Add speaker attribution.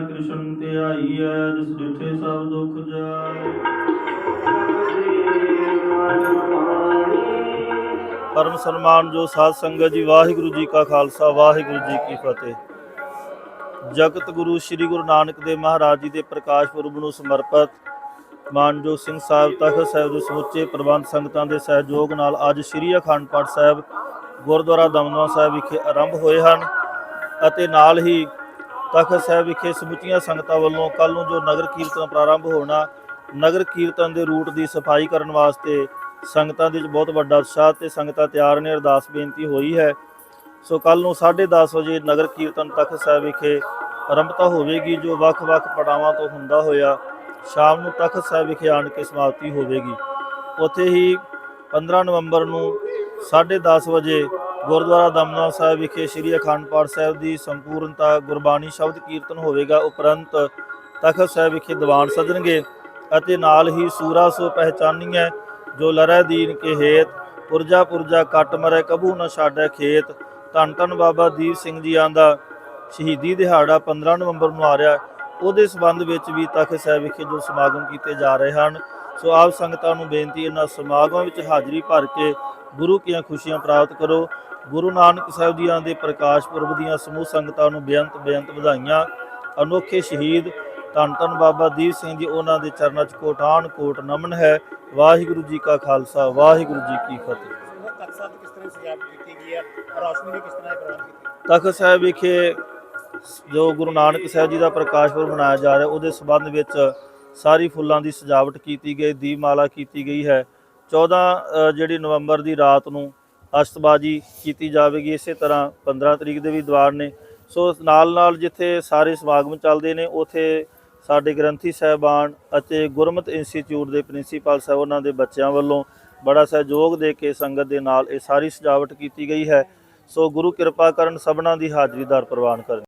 Speaker 1: ਜਿਸ ਡਿਠੇ ਸਭ ਦੁੱਖ ਜਾਏ। ਪਰਮ ਸਨਮਾਨ ਜੋ ਸਾਧ ਸੰਗਤ ਜੀ, ਵਾਹਿਗੁਰੂ ਜੀ ਕਾ ਖਾਲਸਾ, ਵਾਹਿਗੁਰੂ ਜੀ ਕੀ ਫਤਿਹ। ਜਗਤ ਗੁਰੂ ਸ੍ਰੀ ਗੁਰੂ ਨਾਨਕ ਦੇਵ ਮਹਾਰਾਜ ਜੀ ਦੇ ਪ੍ਰਕਾਸ਼ ਪੁਰਬ ਨੂੰ ਸਮਰਪਿਤ ਮਾਨਜੋਤ ਸਿੰਘ ਸਾਹਿਬ, ਤਖਤ ਸਾਹਿਬ ਦੇ ਸਮੁੱਚੇ ਪ੍ਰਬੰਧ ਸੰਗਤਾਂ ਦੇ ਸਹਿਯੋਗ ਨਾਲ ਅੱਜ ਸ੍ਰੀ ਅਖੰਡ ਪਾਠ ਸਾਹਿਬ ਗੁਰਦੁਆਰਾ ਦਮਦਮਾ ਸਾਹਿਬ ਵਿਖੇ ਆਰੰਭ ਹੋਏ ਹਨ ਅਤੇ ਨਾਲ ਹੀ ਤਖਤ ਸਾਹਿਬ ਵਿਖੇ ਸਮੁੱਚੀਆਂ ਸੰਗਤਾਂ ਵੱਲੋਂ ਕੱਲ ਨੂੰ ਜੋ ਨਗਰ ਕੀਰਤਨ ਪ੍ਰਾਰੰਭ ਹੋਣਾ, ਨਗਰ ਕੀਰਤਨ ਦੇ ਰੂਟ ਦੀ ਸਫ਼ਾਈ ਕਰਨ ਵਾਸਤੇ ਸੰਗਤਾਂ ਦੇ ਵਿੱਚ ਬਹੁਤ ਵੱਡਾ ਉਤਸ਼ਾਹ ਤੇ ਸੰਗਤਾਂ ਤਿਆਰ ਨੇ, ਅਰਦਾਸ ਬੇਨਤੀ ਹੋਈ ਹੈ। ਸੋ ਕੱਲ ਨੂੰ 10:30 ਵਜੇ ਨਗਰ ਕੀਰਤਨ ਤਖਤ ਸਾਹਿਬ ਵਿਖੇ ਆਰੰਭਤਾ ਹੋਵੇਗੀ, ਜੋ ਵੱਖ-ਵੱਖ ਪੜਾਵਾਂ ਤੋਂ ਹੁੰਦਾ ਹੋਇਆ ਸ਼ਾਮ ਨੂੰ ਤਖਤ ਸਾਹਿਬ ਵਿਖੇ ਆਣ ਕੇ ਸਮਾਪਤੀ ਹੋਵੇਗੀ। ਉੱਥੇ ਹੀ 15 ਨਵੰਬਰ ਨੂੰ 10:30 ਵਜੇ ਗੁਰਦੁਆਰਾ ਦਮਨਾ ਸਾਹਿਬ ਵਿਖੇ ਸ੍ਰੀ ਅਖੰਡ ਪਾਠ ਸਾਹਿਬ ਦੀ ਸੰਪੂਰਨਤਾ ਗੁਰਬਾਣੀ ਸ਼ਬਦ ਕੀਰਤਨ ਹੋਵੇਗਾ, ਉਪਰੰਤ ਤਖਤ ਸਾਹਿਬ ਵਿਖੇ ਦੀਵਾਨ ਸਜਣਗੇ ਅਤੇ ਨਾਲ ਹੀ ਸੂਰਾ ਸੋ ਪਹਿਚਾਨੀ ਹੈ ਜੋ ਲਰੈ ਦੀਨ ਕੇ ਹੇਤ, ਪੁਰਜਾ ਪੁਰਜਾ ਕੱਟ ਮਰੈ, ਕਬੂ ਨਾ ਛਾੜੈ ਖੇਤ। ਧੰਨ ਧੰਨ ਬਾਬਾ ਦੀਪ ਸਿੰਘ ਜੀ ਦਾ ਸ਼ਹੀਦੀ ਦਿਹਾੜਾ 15 ਨਵੰਬਰ ਨੂੰ ਆ ਰਿਹਾ ਉਹਦੇ ਸਬੰਧ ਵਿੱਚ ਵੀ ਤਖਤ ਸਾਹਿਬ ਵਿਖੇ ਜੋ ਸਮਾਗਮ ਕੀਤੇ ਜਾ ਰਹੇ ਹਨ, ਸੋ ਆਪ ਸੰਗਤਾਂ ਨੂੰ ਬੇਨਤੀ ਇਹਨਾਂ ਸਮਾਗਮਾਂ ਵਿੱਚ ਹਾਜ਼ਰੀ ਭਰ ਕੇ ਗੁਰੂ ਕੀਆਂ ਖੁਸ਼ੀਆਂ ਪ੍ਰਾਪਤ ਕਰੋ। ਗੁਰੂ ਨਾਨਕ ਸਾਹਿਬ ਜੀਆਂ ਦੇ ਪ੍ਰਕਾਸ਼ ਪੁਰਬ ਦੀਆਂ ਸਮੂਹ ਸੰਗਤਾਂ ਨੂੰ ਬੇਅੰਤ ਬੇਅੰਤ ਵਧਾਈਆਂ। ਅਨੋਖੇ ਸ਼ਹੀਦ ਧੰਨ ਧੰਨ ਬਾਬਾ ਦੀਪ ਸਿੰਘ ਜੀ, ਉਹਨਾਂ ਦੇ ਚਰਨਾਂ 'ਚ ਕੋਟਾਨ ਕੋਟ ਨਮਨ ਹੈ। ਵਾਹਿਗੁਰੂ ਜੀ ਕਾ ਖਾਲਸਾ, ਵਾਹਿਗੁਰੂ ਜੀ ਕੀ ਫਤਿਹ।
Speaker 2: ਤਖਤ ਸਾਹਿਬ
Speaker 1: ਵਿਖੇ ਜੋ ਗੁਰੂ ਨਾਨਕ ਸਾਹਿਬ ਜੀ ਦਾ ਪ੍ਰਕਾਸ਼ ਪੁਰਬ ਮਨਾਇਆ ਜਾ ਰਿਹਾ, ਉਹਦੇ ਸਬੰਧ ਵਿੱਚ ਸਾਰੀ ਫੁੱਲਾਂ ਦੀ ਸਜਾਵਟ ਕੀਤੀ ਗਈ, ਦੀਪਮਾਲਾ ਕੀਤੀ ਗਈ ਹੈ। 14 ਜਿਹੜੀ ਨਵੰਬਰ ਦੀ ਰਾਤ ਨੂੰ ਅਸ਼ਤਬਾਜੀ ਕੀਤੀ ਜਾਵੇਗੀ, ਇਸੇ ਤਰ੍ਹਾਂ 15 ਤਰੀਕ ਦੇ ਵੀ ਦੀਵਾਰ ਨੇ। ਸੋ ਨਾਲ ਨਾਲ ਜਿੱਥੇ ਸਾਰੇ ਸਮਾਗਮ ਚੱਲਦੇ ਨੇ, ਉਥੇ ਸਾਡੇ ਗ੍ਰੰਥੀ ਸਾਹਿਬਾਨ ਅਤੇ ਗੁਰਮਤ ਇੰਸਟੀਚਿਊਟ ਦੇ ਪ੍ਰਿੰਸੀਪਲ ਸਾਹਿਬ, ਉਹਨਾਂ ਦੇ ਬੱਚਿਆਂ ਵੱਲੋਂ ਬੜਾ ਸਹਿਯੋਗ ਦੇ ਕੇ ਸੰਗਤ ਦੇ ਨਾਲ ਇਹ ਸਾਰੀ ਸਜਾਵਟ ਕੀਤੀ ਗਈ ਹੈ। ਸੋ ਗੁਰੂ ਕਿਰਪਾ ਕਰਨ ਸਭਨਾਂ ਦੀ ਹਾਜ਼ਰੀਦਾਰ ਪ੍ਰਵਾਨ ਕਰਨ।